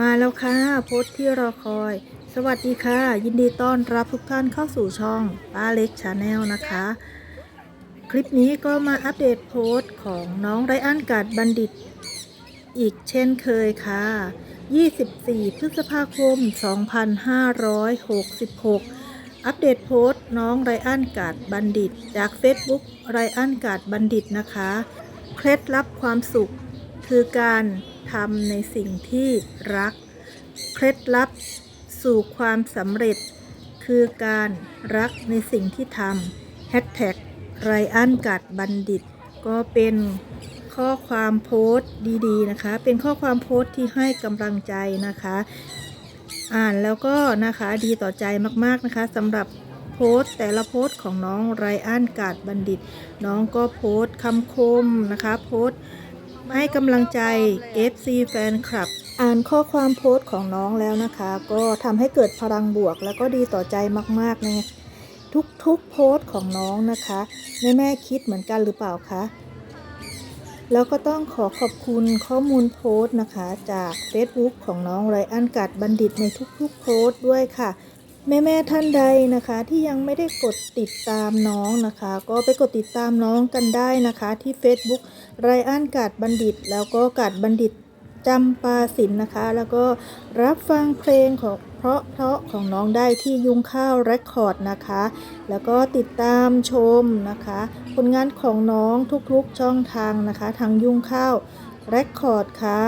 มาแล้วค่ะโพสต์ที่รอคอย สวัสดีค่ะ ยินดีต้อนรับทุกท่านเข้าสู่ช่องป้าเล็กชาแนลนะคะ คลิปนี้ก็มาอัปเดตโพสต์ของน้องไรอันกาดบัณฑิต อีกเช่นเคยค่ะ 24 พฤษภาคม 2566 อัปเดตโพสต์น้องไรอันกาดบัณฑิต จาก Facebook ไรอันกาดบัณฑิตนะคะ เคล็ดลับความสุข คือการทำในสิ่งที่รัก เคล็ดลับสู่ความสำเร็จ คือการรักในสิ่งที่ทำแฮชแท็กไรอันกัดบัณฑิต ก็เป็นข้อความโพสต์ดีๆนะคะ เป็นข้อความโพสต์ที่ให้กำลังใจนะคะ อ่านแล้วก็นะคะดีต่อใจมากๆนะคะสำหรับโพสต์แต่ละโพสต์ของน้องไรอันกาดบัณฑิต น้องก็โพสต์คำคมนะคะ โพสต์ ให้กำลังใจ FC แฟนคลับ อ่านข้อความโพสต์ของน้องแล้วนะคะ ก็ทำให้เกิดพลังบวก แล้วก็ดีต่อใจมากๆนทุกๆโพสต์ของน้องนะคะแม่แม่คิดเหมือนกันหรือเปล่าคะแล้วก็ต้องขอขอบคุณข้อมูลโพสต์นะคะ จาก Facebook ของน้องไรอันกัดบัณฑิตในทุกๆโพสต์ด้วยค่ะ แม่แม่ท่านใดนะคะ ที่ยังไม่ได้กดติดตามน้องนะคะ ก็ไปกดติดตามน้องกันได้นะคะ ที่ Facebook ไรอันกาดบัณฑิต แล้วก็กาดบัณฑิตจำปาสินนะคะ แล้วก็รับฟังเพลงของเพราะเพราะของน้องได้ที่ยุงข้าวเรคคอร์ดนะคะ แล้วก็ติดตามชมนะคะ ผลงานของน้องทุกๆช่องทางนะคะ ทางยุงข้าวเรคคอร์ดค่ะ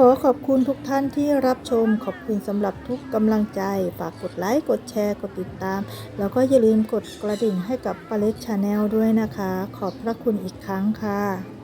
ขอขอบคุณทุกท่านที่รับชม ขอบคุณสำหรับทุกกำลังใจ ฝากกดไลค์ กดแชร์ กดติดตาม แล้วก็อย่าลืมกดกระดิ่งให้กับปาเลสชาแนลด้วยนะคะ ขอบพระคุณอีกครั้งค่ะ